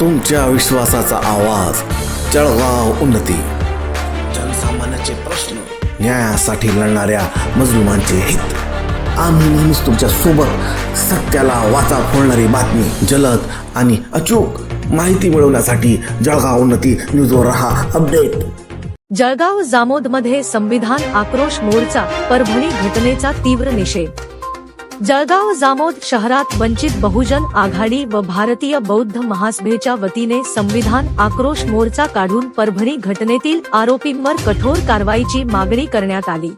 तुमच्या विश्वासाचा आवाज. जळगाव उन्नती. जनसामान्याचे प्रश्न न्यायासाठी लढणाऱ्या मजलुमांचे हित. आम्ही नेहमीच तुमच्यासोबत सत्याला वाचा फोडणारी बातमी जलद आणि अचूक माहिती मिळवण्यासाठी जळगाव उन्नती न्यूजवर रहा. अपडेट. जळगाव जामोदमध्ये संविधान आक्रोश मोर्चा परभणी घटनेचा तीव्र निषेध. जळगाव जामोद शहरात वंचित बहुजन आघाडी व भारतीय बौद्ध महासभेच्या वतीने संविधान आक्रोश मोर्चा काढून परभणी घटनेतील आरोपींवर कठोर कारवाईची मागणी करण्यात आली.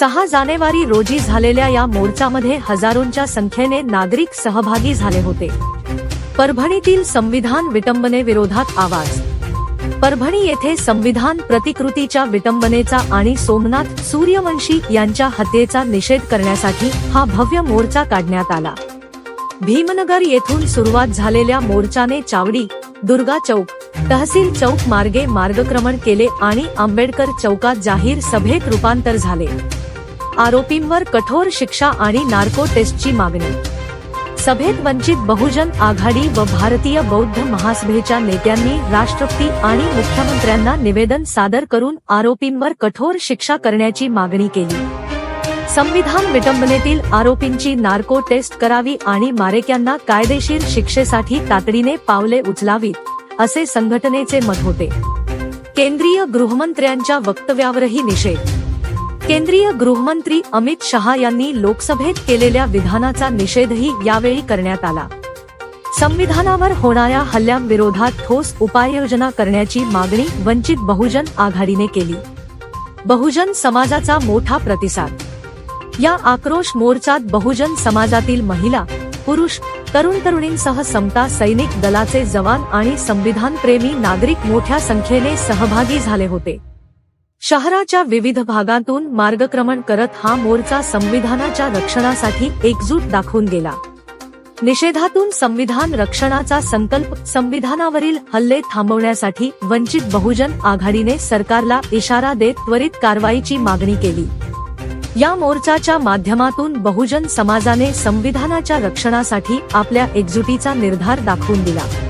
सहा जानेवारी रोजी झालेल्या या मोर्चामध्ये हजारोंच्या संख्येने नागरिक सहभागी झाले होते. परभणीतील संविधान विटंबनेविरोधात आवाज परभणी येथे संविधान प्रतिकृतीच्या विटंबनेचा आणि सोमनाथ सूर्यवंशी यांच्या हत्येचा निषेध करण्यासाठी हा भव्य मोर्चा काढण्यात आला. भीमनगर येथून सुरुवात झालेल्या मोर्चाने चावडी दुर्गा चौक तहसील चौक मार्गे मार्गक्रमण केले आणि आंबेडकर चौकात जाहीर सभेत रूपांतर झाले. आरोपींवर कठोर शिक्षा आणि नार्को टेस्टची मागणी सभेत वंचित बहुजन आघाडी व भारतीय बौद्ध महासभेच्या नेत्यांनी राष्ट्रपती आणि मुख्यमंत्र्यांना निवेदन सादर करून आरोपींवर कठोर शिक्षा करण्याची मागणी केली. संविधान विटंबनेतील आरोपींची नार्को टेस्ट करावी आणि मारेक्यांना कायदेशीर शिक्षेसाठी तातडीने पावले उचलावीत असे संघटनेचे मत होते. केंद्रीय गृहमंत्र्यांच्या वक्तव्यावरही निषेध केंद्रीय गृहमंत्री अमित शहा यांनी लोकसभेत केलेल्या विधानाचा निषेधही यावेळी करण्यात आला. संविधानावर होणाऱ्या हल्ल्यांविरोधात ठोस उपाययोजना करण्याची मागणी वंचित बहुजन आघाडीने केली. बहुजन समाजाचा मोठा प्रतिसाद. या आक्रोश मोर्चात बहुजन समाजातील महिला पुरुष तरुण तरुणींसह समता सैनिक दलाचे जवान आणि संविधान प्रेमी नागरिक मोठ्या संख्येने सहभागी झाले होते. शहराच्या विविध भागातून मार्गक्रमण करत हा मोर्चा संविधानाच्या रक्षणासाठी एकजूट दाखवून गेला. निषेधातून संविधान रक्षणाचा संकल्प संविधानावरील हल्ले थांबवण्यासाठी वंचित बहुजन आघाडीने सरकारला इशारा देत त्वरित कारवाईची मागणी केली. या मोर्चाच्या माध्यमातून बहुजन समाजाने संविधानाच्या रक्षणासाठी आपल्या एकजुटीचा निर्धार दाखवून दिला.